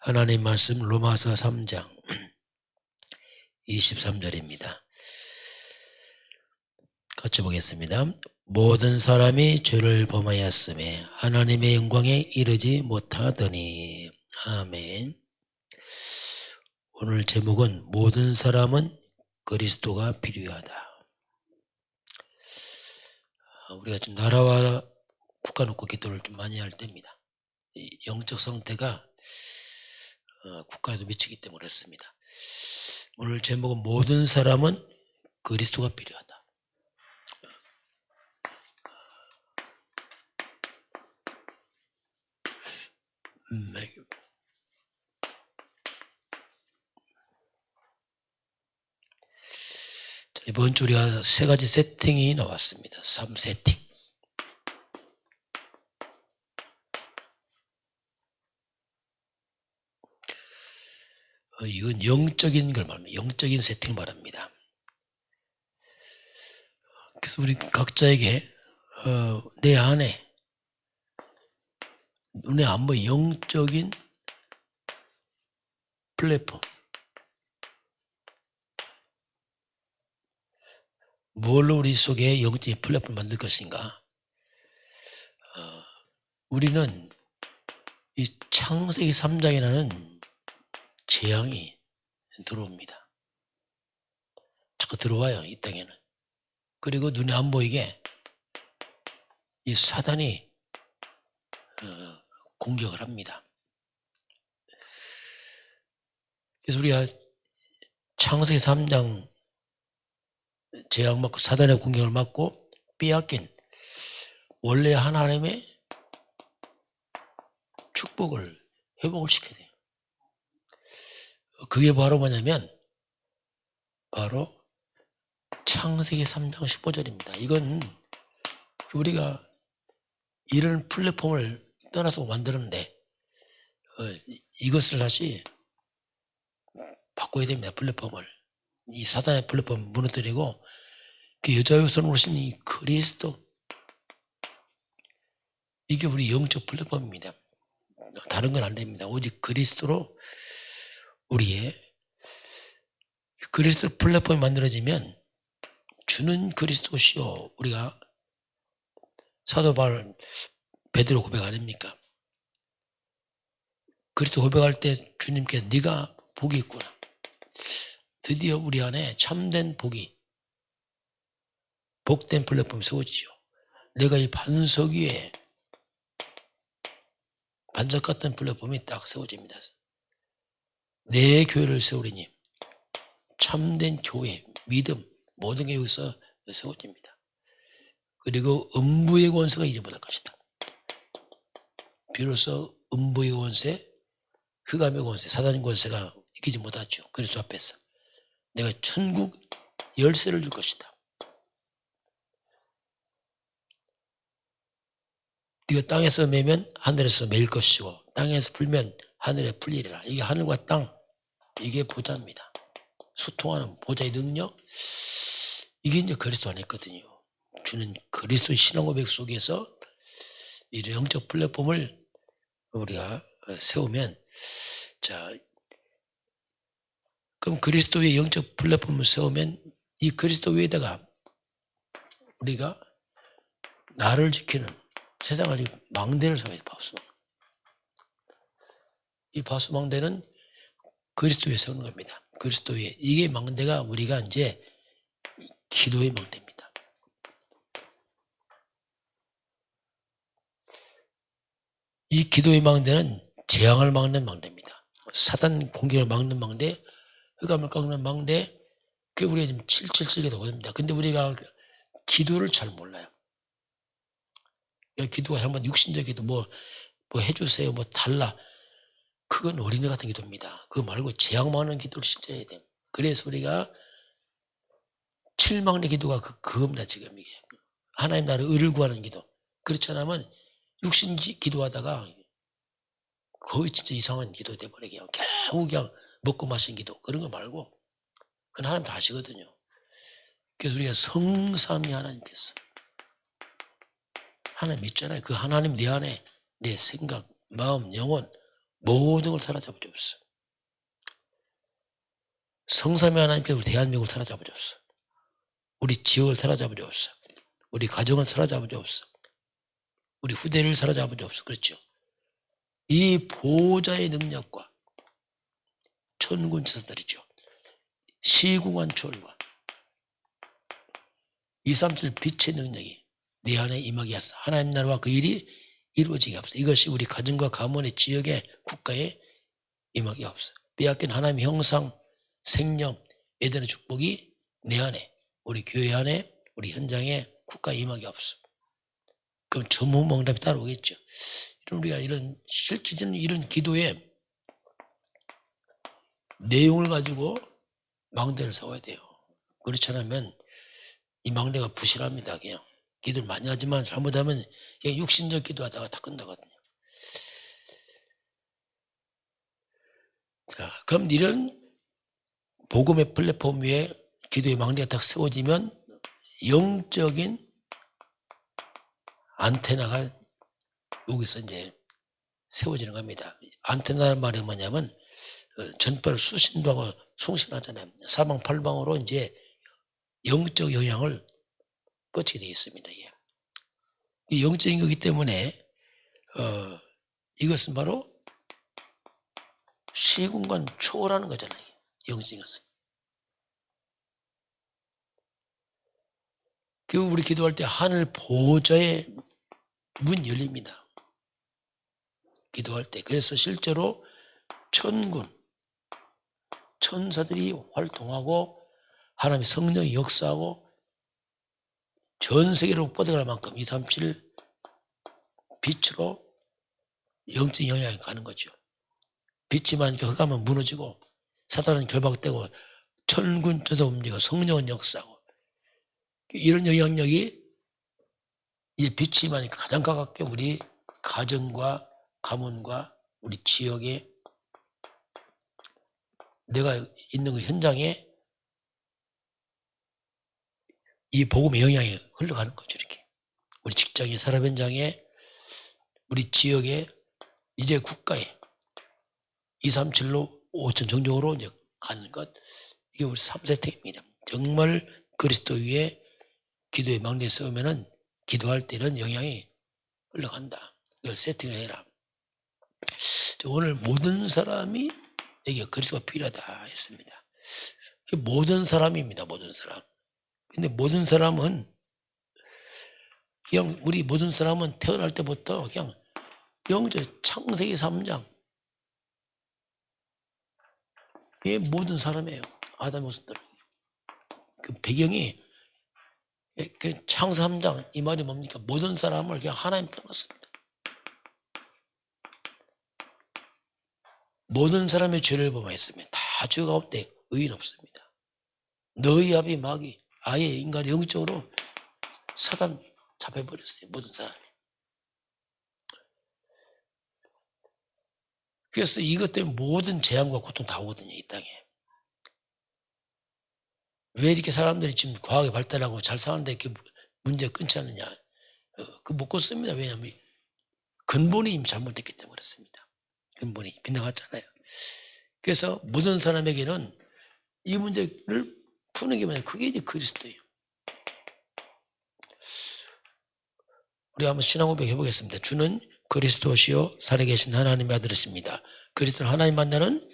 하나님 말씀 로마서 3장 23절입니다. 같이 보겠습니다. 모든 사람이 죄를 범하였음에 하나님의 영광에 이르지 못하더니 아멘. 오늘 제목은 모든 사람은 그리스도가 필요하다. 아, 우리가 지금 나라와 국가 놓고 기도를 좀 많이 할 때입니다. 이 영적 상태가 어, 국가에도 미치기 때문에 그렇습니다. 오늘 제목은 모든 사람은 그리스도가 필요하다. 음, 네. 자, 이번 주 우리가 세 가지 세팅이 나왔습니다. 3세팅. 이건 영적인 걸 말합니다. 영적인 세팅 말합니다. 그래서 우리 각자에게 어, 내 안에 눈에 안 보이 영적인 플랫폼 뭘로 우리 속에 영적인 플랫폼을 만들 것인가? 어, 우리는 이 창세기 3장이라는 재앙이 들어옵니다. 자꾸 들어와요, 이 땅에는. 그리고 눈에 안 보이게 이 사단이 어, 공격을 합니다. 그래서 우리가 창세기 3장 재앙 맞고 사단의 공격을 맞고 빼앗긴 원래 하나님의 축복을 회복을 시켜야 돼요. 그게 바로 뭐냐면 바로 창세기 3장 15절입니다. 이건 우리가 이런 플랫폼을 떠나서 만드는데 어, 이것을 다시 바꿔야 됩니다. 플랫폼을 이 사단의 플랫폼 무너뜨리고 그 여자의 손으로 오신 이 그리스도 이게 우리 영적 플랫폼입니다. 다른 건 안 됩니다. 오직 그리스도로 우리의 그리스도 플랫폼이 만들어지면 주는 그리스도시요 우리가 사도 바울 베드로 고백 아닙니까? 그리스도 고백할 때 주님께서 네가 복이 있구나. 드디어 우리 안에 참된 복이 복된 플랫폼이 세워지죠. 내가 이 반석 위에 반석 같은 플랫폼이 딱 세워집니다. 내 교회를 세우리니 참된 교회, 믿음 모든 게 여기서 세워집니다. 그리고 음부의 권세가 이제 못할 것이다. 비로소 음부의 권세, 흑암의 권세, 사단의 권세가 이기지 못하죠. 그리스도 앞에서 내가 천국 열쇠를 줄 것이다. 네가 땅에서 매면 하늘에서 매일 것이고 땅에서 풀면 하늘에 풀리리라. 이게 하늘과 땅 이게 보좌입니다. 소통하는 보좌의 능력 이게 이제 그리스도 안에 있거든요. 주는 그리스도 신앙 고백 속에서 이 영적 플랫폼을 우리가 세우면 자 그럼 그리스도의 영적 플랫폼을 세우면 이 그리스도 위에다가 우리가 나를 지키는 세상을 망대를 세워야 돼 바수망. 이 바수망대는 그리스도 위에 세우는 겁니다. 그리스도 위에 이게 망대가 우리가 이제 기도의 망대입니다. 이 기도의 망대는 재앙을 막는 망대입니다. 사단 공격을 막는 망대, 흑암을 꺾는 망대, 그게 우리가 지금 777개 되거든요. 근데 우리가 기도를 잘 몰라요. 기도가 잘못 육신적 기도 뭐, 뭐 해주세요, 뭐 달라. 그건 어린애 같은 기도입니다. 그거 말고 재앙 막는 기도를 진짜 해야 돼요. 그래서 우리가 칠망의 기도가 그, 그겁니다, 지금 이게. 하나님 나라의 의를 구하는 기도. 그렇지 않으면 육신 기- 기도하다가 거의 진짜 이상한 기도 돼버리게 겨우 그냥 먹고 마신 기도. 그런 거 말고. 그건 하나님 다 아시거든요. 그래서 우리가 성삼이 하나님께서 하나님 있잖아요. 그 하나님 내 안에 내 생각, 마음, 영혼 모든 걸 사로잡아 줬어. 성삼위 하나님께서 우리 대한민국을 사로잡아 줬어. 우리 지역을 사로잡아 줬어. 우리 가정을 사로잡아 줬어. 우리 후대를 사로잡아 줬어. 그렇죠? 이 보호자의 능력과 천군 천사들이죠. 시구관 초월과 237 빛의 능력이 내 안에 임하게 하사 하나님 나라와 그 일이 이루어지게 하옵소서. 이것이 우리 가정과 가문의 지역의 국가에 임하게 하옵소서. 빼앗긴 하나님의 형상, 생명, 에덴의 축복이 내 안에, 우리 교회 안에, 우리 현장에 국가에 임하게 하옵소서. 그럼 전무멍답이 따라오겠죠. 이런 우리가 이런 실질적인 이런 기도에 내용을 가지고 망대를 세워야 돼요. 그렇지 않으면 이 망대가 부실합니다. 그냥 기도를 많이 하지만 잘못하면 육신적 기도하다가 다 끝나거든요. 자, 그럼 이런 복음의 플랫폼 위에 기도의 망대가 딱 세워지면 영적인 안테나가 여기서 이제 세워지는 겁니다. 안테나는 말이 뭐냐면 어, 전파를 수신도 하고 송신하잖아요. 사방팔방으로 이제 영적 영향을 뻗치게 되어 있습니다. 이 영적인 거기 때문에 어, 이것은 바로 시공간 초월하는 거잖아요. 영적인 것은. 그 우리 기도할 때 하늘 보호자의 문 열립니다. 기도할 때. 그래서 실제로 천군, 천사들이 활동하고 하나님의 성령이 역사하고 전 세계로 뻗어갈 만큼 237 빛으로 영적 영향이 가는 거죠. 빛이만 흑하면 무너지고 사단은 결박되고 천군 천사 움직이고 성령은 역사하고 이런 영향력이 이제 빛이만 가장 가깝게 우리 가정과 가문과 우리 지역에 내가 있는 그 현장에 이 복음의 영향이 흘러가는 거죠, 이렇게. 우리 직장의 사람 현장에, 우리 지역에, 이제 국가에, 237로 5천 정적으로 이제 가는 것, 이게 우리 3세택입니다. 정말 그리스도 위에 기도의 막내에 서면은 기도할 때는 영향이 흘러간다. 이걸 세팅을 해라. 오늘 모든 사람이 여기 그리스도가 필요하다 했습니다. 모든 사람입니다. 모든 사람. 근데 모든 사람은 그냥 우리 모든 사람은 태어날 때부터 그냥 영적 창세기 3장 그게 모든 사람이에요. 아담 모습들. 그 배경이 그 창세 3장 이 말이 뭡니까? 모든 사람을 그냥 하나님 떠났습니다. 모든 사람의 죄를 범하였으며 다 죄 가운데 의인 없습니다. 너희 아비 마귀 아예 인간 영적으로 사단 잡혀버렸어요. 모든 사람이. 그래서 이것 때문에 모든 재앙과 고통 다 오거든요. 이 땅에. 왜 이렇게 사람들이 지금 과학이 발달하고 잘 사는데 이렇게 문제가 끊지 않느냐. 어, 그못 끊습니다. 왜냐하면 근본이 이미 잘못됐기 때문에 그렇습니다. 근본이 빗나갔잖아요. 그래서 모든 사람에게는 이 문제를 푸는 게 뭐냐. 그게 이제 그리스도예요. 우리 한번 신앙 고백 해보겠습니다. 주는 그리스도시요 살아계신 하나님의 아들이십니다. 그리스도는 하나님 만나는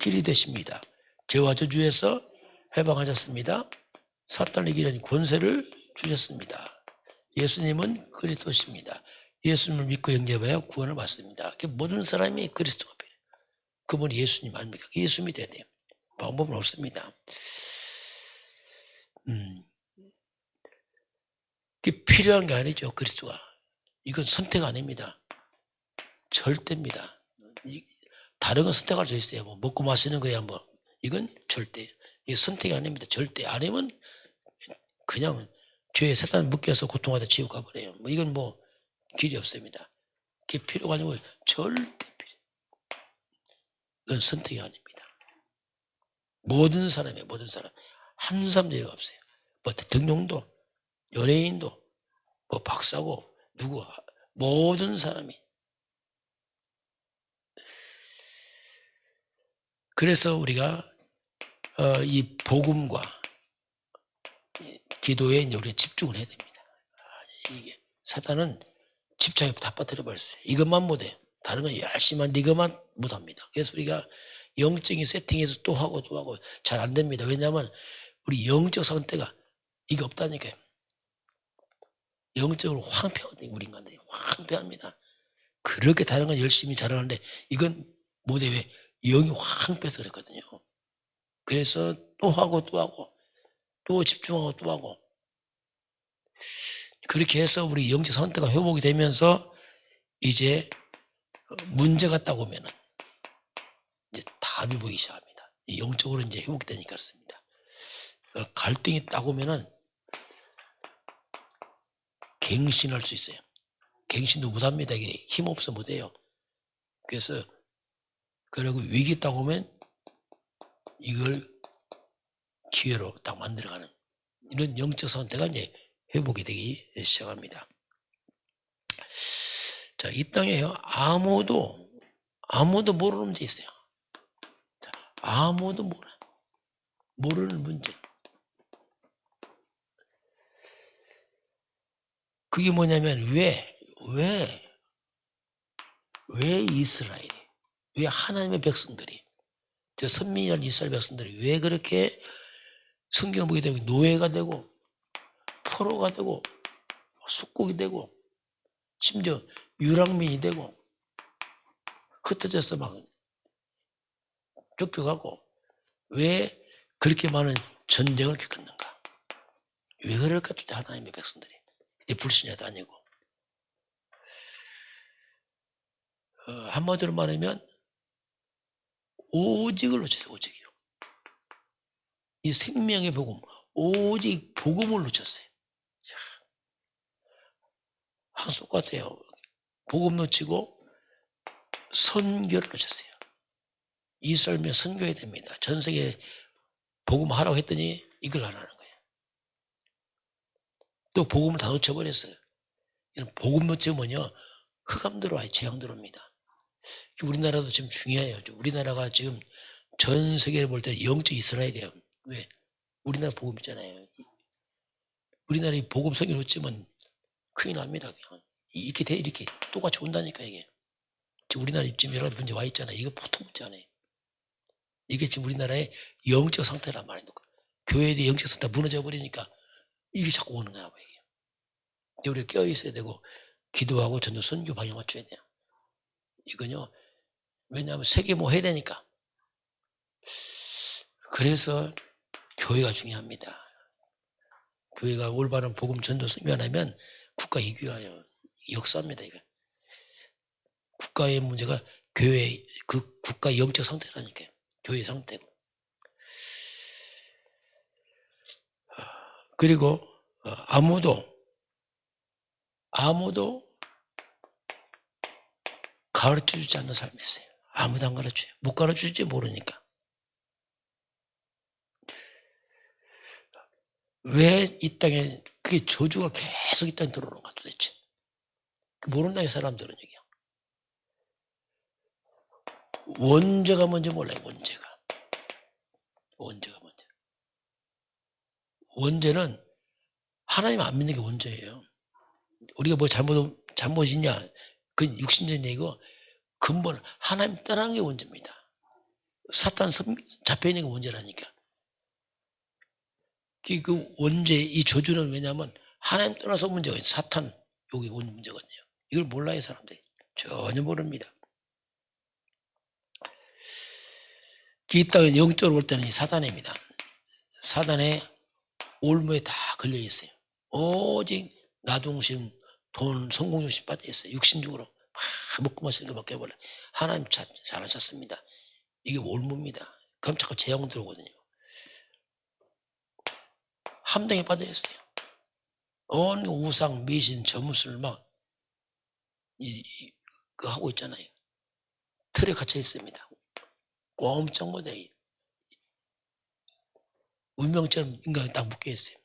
길이 되십니다. 죄와 저주에서 해방하셨습니다. 사탄의 길은 권세를 주셨습니다. 예수님은 그리스도십니다. 예수님을 믿고 영접하여 구원을 받습니다. 모든 사람이 그리스도가 필요해요. 그분이 예수님 아닙니까? 예수님이 돼야 돼요. 방법은 없습니다. 음. 그게 필요한 게 아니죠, 그리스도가. 이건 선택 아닙니다. 절대입니다. 다른 건 선택할 수 있어요. 뭐 먹고 마시는 거야, 뭐. 이건 절대. 이게 선택이 아닙니다. 절대. 아니면 그냥 죄에 사단 묶여서 고통하다 지옥 가버려요. 뭐 이건 뭐 길이 없습니다. 그게 필요가 아니고 절대 필요. 이건 선택이 아닙니다. 모든 사람이에요, 모든 사람. 한 사람도 예가 없어요. 뭐 대통령도, 연예인도, 뭐 박사고, 누구, 모든 사람이. 그래서 우리가 어, 이 복음과 이 기도에 이제 우리가 집중을 해야 됩니다. 아, 이게 사단은 집착에 다 빠뜨려 버렸어요. 이것만 못해. 다른 건 열심히 하는데 이것만 못합니다. 그래서 우리가 영적인 세팅에서 또 하고 또 하고 잘 안 됩니다. 왜냐하면 우리 영적 상태가 이게 없다니까요. 영적으로 황폐하거든요. 우리 인간들이 황폐합니다. 그렇게 다른 건 열심히 잘하는데 이건 못해 왜 영이 황폐해서 그랬거든요. 그래서 또 하고 또 하고 또 집중하고 또 하고 그렇게 해서 우리 영적 상태가 회복이 되면서 이제 문제가 딱 오면은 이제 답이 보이기 시작합니다. 이 영적으로 이제 회복이 되니까 그렇습니다. 어, 갈등이 딱 오면은 갱신할 수 있어요. 갱신도 못합니다. 이게 힘없어 못해요. 그래서 그리고 위기 딱 오면 이걸 기회로 딱 만들어가는 이런 영적 상태가 이제 회복이 되기 시작합니다. 자, 이 땅에요. 아무도 아무도 모르는 문제 있어요. 자, 아무도 몰라. 모르는 문제. 그게 뭐냐면 왜, 왜, 왜 이스라엘이, 왜 하나님의 백성들이, 저 선민이라는 이스라엘 백성들이 왜 그렇게 성경을 보게 되면 노예가 되고, 포로가 되고, 숙국이 되고, 심지어 유랑민이 되고, 흩어져서 막 쫓겨가고, 왜 그렇게 많은 전쟁을 겪었는가? 왜 그럴까, 또 하나님의 백성들이. 이제 불신자도 아니고. 어, 한마디로 말하면, 오직을 놓쳤어요, 오직이요. 이 생명의 복음, 오직 복음을 놓쳤어요. 항상 똑같아요. 복음 놓치고 선교를 놓쳤어요. 이스라엘면 선교해야 됩니다. 전 세계 복음 하라고 했더니 이걸 거예요. 또 복음을 다 놓쳐버렸어요. 이런 복음 놓치면요. 흑암 들어와요. 재앙 들어옵니다. 우리나라도 지금 중요해요. 우리나라가 지금 전 세계를 볼 때 영적 이스라엘이에요. 왜? 우리나라 복음 있잖아요. 우리나라 이 복음 성경 놓치면 큰일 납니다. 그냥. 이렇게 돼, 이렇게. 똑같이 온다니까, 이게. 지금 우리나라 지금 여러 문제 와 있잖아요. 이거 보통 문제 아니에요. 이게 지금 우리나라의 영적 상태란. 교회에 대해 영적 상태가 무너져 버리니까 이게 자꾸 오는 거야, 이게. 근데 우리가 깨어 있어야 되고, 기도하고 전도 선교 방향 맞춰야 돼요. 이건요, 왜냐하면 세계 뭐 해야 되니까. 그래서 교회가 중요합니다. 교회가 올바른 복음 전도 선교 안 하면 국가 이귀와요. 역사입니다, 이거. 국가의 문제가 교회, 그 국가 영적 상태라니까요. 교회 상태고. 그리고 어, 아무도, 아무도 가르쳐 주지 않는 삶이 있어요. 아무도 안 가르쳐요. 못 가르쳐 줄지 모르니까. 왜 이 땅에 그게 저주가 계속 이 땅에 들어오는가 도대체. 모른다 이 사람들은 얘기야. 원죄가 뭔지 몰라요. 원죄가. 원죄가. 원죄는 하나님 안 믿는 게 원죄예요. 우리가 뭐 잘못 잘못이냐? 그건 육신적인 얘기고 근본 하나님 떠난 게 원죄입니다. 사탄 잡혀 있는 게 원죄라니까. 그- 그 원죄 이 저주는 왜냐하면 하나님 떠나서 문제가. 사탄 여기 원 문제거든요. 이걸 몰라요 사람들이 전혀 모릅니다. 이 땅은 영적으로 볼 때는 이 사단입니다. 사단의 올무에 다 걸려 있어요. 오직 나중심, 돈, 성공 중심 빠져 있어요. 육신적으로 막 먹고 마시는 것밖에 몰라. 하나님 잘, 잘하셨습니다. 이게 올무입니다. 그럼 자꾸 재앙 들어오거든요. 함정에 빠져 있어요. 온 우상, 미신, 점술 막 이, 이, 그 하고 있잖아요. 틀에 갇혀 있습니다. 꼼짝 못해. 운명처럼 인간이 딱 묶여 있어요.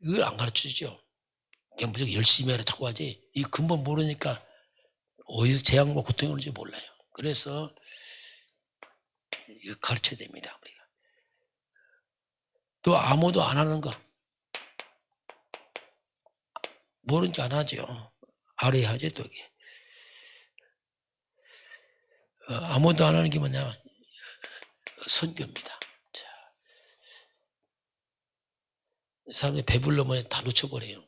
이걸 안 가르쳐 주죠. 그냥 무조건 열심히 하라 자꾸 하지. 이 근본 모르니까 어디서 재앙과 고통이 오는지 몰라요. 그래서 이거 가르쳐야 됩니다. 우리가. 또 아무도 안 하는 거. 모르는 줄안 하죠. 알아야 하죠, 또 이게. 어, 아무도 안 하는 게 뭐냐. 선교입니다. 자. 사람들이 배불러면 다 놓쳐버려요.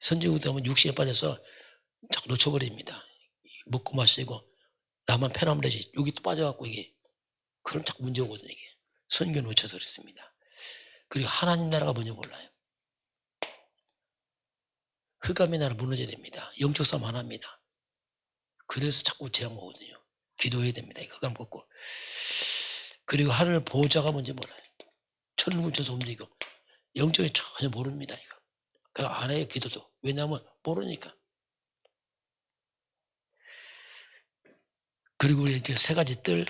선진국 때문에 육신에 빠져서 자꾸 놓쳐버립니다. 먹고 마시고 나만 되지. 여기 또 빠져갖고 이게 그럼 자꾸 문제 오거든요. 이게 선교 놓쳐서 그렇습니다. 그리고 하나님 나라가 뭔지 몰라요. 흑암의 나라 무너져야 됩니다. 영적 싸움 안 합니다. 그래서 자꾸 재앙 오거든요. 기도해야 됩니다. 이거 걷고. 그리고 하늘 보호자가 뭔지 몰라요. 천군 천사 움직이고 영적이 전혀 모릅니다. 이거. 그안 해요 기도도. 왜냐하면 모르니까. 그리고 우리 세 가지 뜰,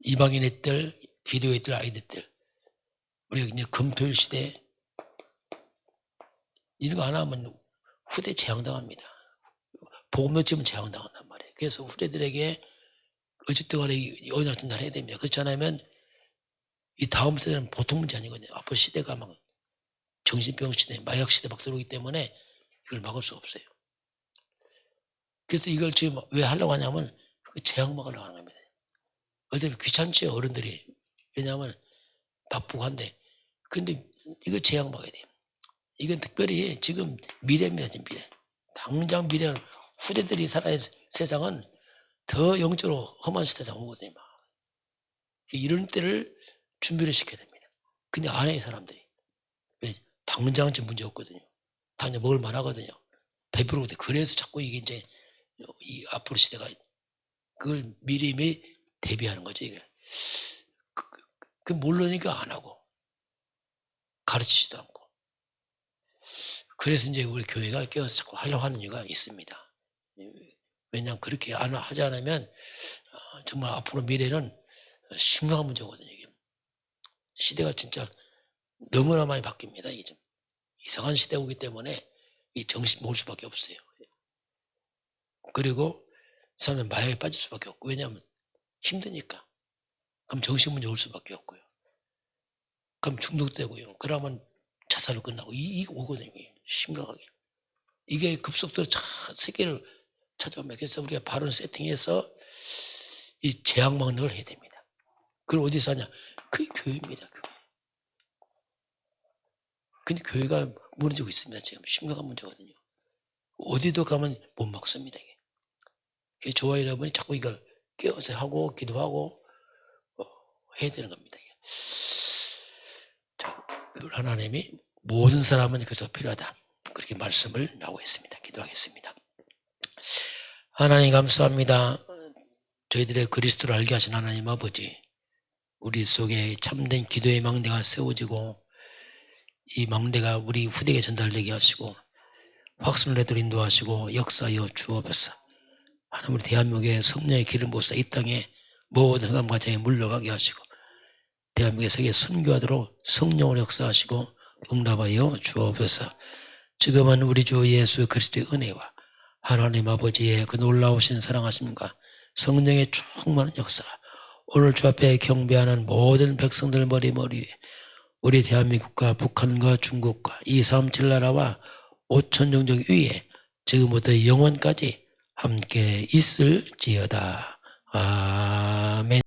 이방인의 뜰, 기도의 뜰, 아이들 뜰. 우리가 이제 금토일 시대 이런 거 안 하면 후대 재앙당합니다. 복음 놓치면 재앙당한단 말이에요. 그래서 후대들에게 어쨌든 간에 이 언약 전달 해야 됩니다. 그렇지 않으면 이 다음 세대는 보통 문제 아니거든요. 앞으로 시대가 막 정신병 시대, 마약 시대 막 들어오기 때문에 이걸 막을 수 없어요. 그래서 이걸 지금 왜 하려고 하냐면 그 재앙 막으려고 하는 겁니다. 어차피 귀찮죠, 어른들이. 왜냐하면 바쁘고 한데. 근데 이거 재앙 막아야 돼요. 이건 특별히 지금 미래입니다, 지금 미래. 당장 미래는 후대들이 살아야 세상은 더 영적으로 험한 시대가 오거든요. 막. 이런 때를 준비를 시켜야 됩니다. 근데 안 해요, 사람들이. 왜? 좀 문제 없거든요. 당장 먹을 만하거든요. 배부르거든요. 그래서 자꾸 이게 이제 이 앞으로 시대가 그걸 미리미 대비하는 거죠, 이게. 그, 그 모르니까 안 하고 가르치지도 않고. 그래서 이제 우리 교회가 깨어서 자꾸 하려고 하는 이유가 있습니다. 왜냐하면 그렇게 안 하지 않으면 어, 정말 앞으로 미래는 심각한 문제거든요. 이게. 시대가 진짜 너무나 많이 바뀝니다. 이게 좀 이상한 시대 오기 때문에 이 정신 모을 수밖에 없어요. 그리고 사람은 마약에 빠질 수밖에 없고 왜냐하면 힘드니까. 그럼 정신 문제 올 수밖에 없고요. 그럼 중독되고요. 그러면 자살로 끝나고 이, 이거 오거든요. 심각하게. 이게 급속도로 차, 세계를 찾아오면 그래서 우리가 바로 세팅해서 이 재앙 막는 걸 해야 됩니다. 그걸 어디서 하냐? 그게 교회입니다. 교회. 근데 교회가 무너지고 있습니다. 지금 심각한 문제거든요. 어디도 가면 못 막습니다. 이게. 그래서 저와 여러분이 자꾸 이걸 깨워서 하고 기도하고 어, 해야 되는 겁니다. 이게. 자, 하나님이 모든 사람은 그래서 필요하다. 그렇게 말씀을 나오고 있습니다. 기도하겠습니다. 하나님 감사합니다. 저희들의 그리스도를 알게 하신 하나님 아버지, 우리 속에 참된 기도의 망대가 세워지고 이 망대가 우리 후대에 전달되게 하시고 확신을 내도록 인도하시고 역사하여 주옵소서. 하나님 우리 대한민국의 성령의 기름 부어서 이 땅에 모든 흑암 과정에 물러가게 하시고 대한민국의 세계 선교하도록 성령을 역사하시고 응답하여 주옵소서. 지금은 우리 주 예수 그리스도의 은혜와 하나님 아버지의 그 놀라우신 사랑하심과 성령의 충만한 역사 오늘 주 앞에 경배하는 모든 백성들 머리 머리 위에 우리 대한민국과 북한과 중국과 이 삼칠 나라와 오천 종족 위에 지금부터 영원까지 함께 있을지어다. 아.